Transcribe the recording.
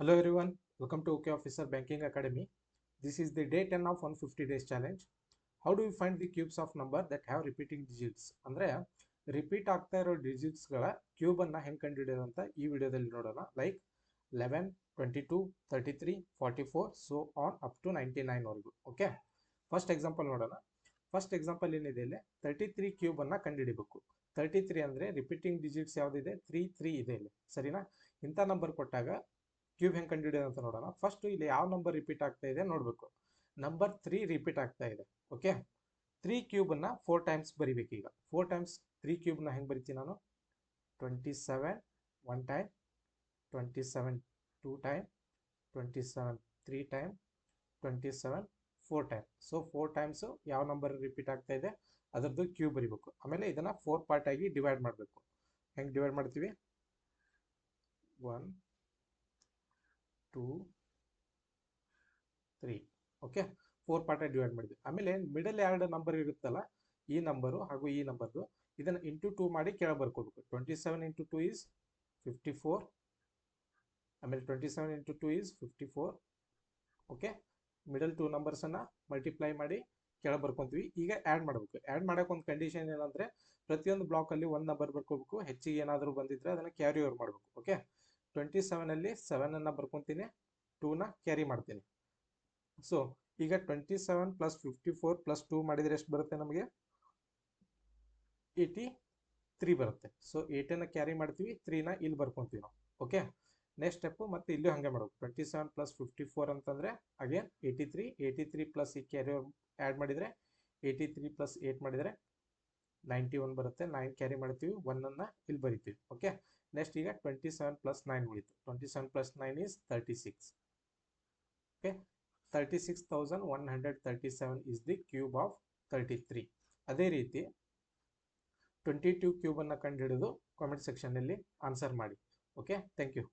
Hello everyone, welcome to OK Officer Banking Academy. This is the day 10 of 150 days challenge. How do we find the cubes of number that have repeating digits? ಅಂದರೆ repeat ಆಗ್ತಾ ಇರೋ ಡಿಜಿಟ್ಸ್ಗಳ ಕ್ಯೂಬನ್ನು ಹೆಂಗೆ ಕಂಡುಹಿಡಿಯೋದು ಅಂತ ಈ ವಿಡಿಯೋದಲ್ಲಿ ನೋಡೋಣ. Like eleven twenty two thirty three forty four so on up to ninety ನೈನ್ವರೆಗೂ okay first example ನೋಡೋಣ. First example ಏನಿದೆ ಇಲ್ಲಿ? ತರ್ಟಿ ತ್ರೀ ಕ್ಯೂಬನ್ನು ಕಂಡುಹಿಡಿಬೇಕು. ತರ್ಟಿ ತ್ರೀ ಅಂದರೆ ರಿಪೀಟಿಂಗ್ ಡಿಜಿಟ್ಸ್ ಯಾವುದಿದೆ? ತ್ರೀ ತ್ರೀ ಇದೆ ಇಲ್ಲಿ. ಸರಿನಾ? ಇಂಥ ನಂಬರ್ ಕೊಟ್ಟಾಗ ಕ್ಯೂಬ್ ಹೆಂಗೆ ಕಂಡುಹಿಡಿಯೋದು ಅಂತ ನೋಡೋಣ. ಫಸ್ಟ್ ಇಲ್ಲಿ ಯಾವ ನಂಬರ್ ರಿಪೀಟ್ ಆಗ್ತಾ ಇದೆ ನೋಡಬೇಕು. ನಂಬರ್ ತ್ರೀ ರಿಪೀಟ್ ಆಗ್ತಾ ಇದೆ ಓಕೆ ತ್ರೀ ಕ್ಯೂಬನ್ನು ಫೋರ್ ಟೈಮ್ಸ್ ಬರಿಬೇಕು ಈಗ. ಫೋರ್ ಟೈಮ್ಸ್ ತ್ರೀ ಕ್ಯೂಬ್ನ ಹೆಂಗೆ ಬರಿತೀನಿ ನಾನು? Twenty seven one time twenty seven two time twenty seven three time twenty seven four time so four times ಯಾವ ನಂಬರ್ ರಿಪೀಟ್ ಆಗ್ತಾ ಇದೆ? ಅದರದ್ದು ಕ್ಯೂಬ್ ಬರಿಬೇಕು. ಆಮೇಲೆ ಇದನ್ನು ಫೋರ್ ಪಾರ್ಟಾಗಿ ಡಿವೈಡ್ ಮಾಡಬೇಕು. ಹೆಂಗೆ ಡಿವೈಡ್ ಮಾಡ್ತೀವಿ? One two three okay four part divide ಮಾಡಿದ್ವಿ. ಆಮೇಲೆ ಮಿಡಲ್ ಎರಡು ನಂಬರ್ ಇರುತ್ತಲ್ಲ, ಈ ನಂಬರು ಹಾಗೂ ಈ ನಂಬರ್ದು ಇದನ್ನು ಇಂಟು ಟೂ ಮಾಡಿ ಕೆಳ ಬರ್ಕೋಬೇಕು. Twenty seven into two is fifty four ಆಮೇಲೆ twenty seven into two is fifty four okay middle two ನಂಬರ್ಸನ್ನು multiply ಮಾಡಿ ಕೆಳ ಬರ್ಕೊಂತೀವಿ. ಈಗ ಆ್ಯಡ್ ಮಾಡಬೇಕು. ಆ್ಯಡ್ ಮಾಡೋಕೆ ಒಂದು ಕಂಡೀಷನ್ ಏನಂದರೆ, ಪ್ರತಿಯೊಂದು ಬ್ಲಾಕಲ್ಲಿ ಒಂದು ನಂಬರ್ ಬರ್ಕೋಬೇಕು. ಹೆಚ್ಚಿಗೆ ಏನಾದರೂ ಬಂದಿದ್ರೆ ಅದನ್ನು ಕ್ಯಾರಿ ಓವರ್ ಮಾಡಬೇಕು. ಓಕೆ ಟ್ವೆಂಟಿ ಸೆವೆನಲ್ಲಿ ಸೆವೆನನ್ನು ಬರ್ಕೊತೀನಿ ಟೂನ ಕ್ಯಾರಿ ಮಾಡ್ತೀನಿ. ಸೊ ಈಗ twenty seven plus fifty four plus two ಮಾಡಿದರೆ ಎಷ್ಟು ಬರುತ್ತೆ ನಮಗೆ? ಏಯ್ಟಿ ತ್ರೀ ಬರುತ್ತೆ ಸೊ ಏಯ್ಟನ್ನು ಕ್ಯಾರಿ ಮಾಡ್ತೀವಿ ತ್ರೀನ ಇಲ್ಲಿ ಬರ್ಕೊತೀವಿ ನಾವು. ಓಕೆ ನೆಕ್ಸ್ಟ್ ಸ್ಟೆಪ್ಪು ಮತ್ತೆ ಇಲ್ಲೂ ಹಾಗೆ ಮಾಡೋದು. Twenty seven plus fifty four ಅಂತಂದರೆ again eighty three eighty three plus ಈ ಕ್ಯಾರಿ ಆ್ಯಡ್ ಮಾಡಿದರೆ ಏಯ್ಟಿ ತ್ರೀ ಪ್ಲಸ್ ಏಯ್ಟ್ ಮಾಡಿದರೆ ನೈಂಟಿ ಒನ್ ಬರುತ್ತೆ, ನೈನ್ ಕ್ಯಾರಿ ಮಾಡ್ತೀವಿ ಒನ್ನನ್ನು ಇಲ್ಲಿ ಬರಿತೀವಿ ಓಕೆ ನೆಕ್ಸ್ಟ್ ಈಗ ಟ್ವೆಂಟಿ ಸೆವೆನ್ ಪ್ಲಸ್ ನೈನ್ ಉಳಿತು. Twenty seven plus nine is thirty six okay thirty six thousand one hundred thirty seven is the cube of thirty three ಅದೇ ರೀತಿ twenty two ಕ್ಯೂಬನ್ನು ಕಂಡುಹಿಡಿದು comment ಸೆಕ್ಷನಲ್ಲಿ ಆನ್ಸರ್ ಮಾಡಿ okay thank you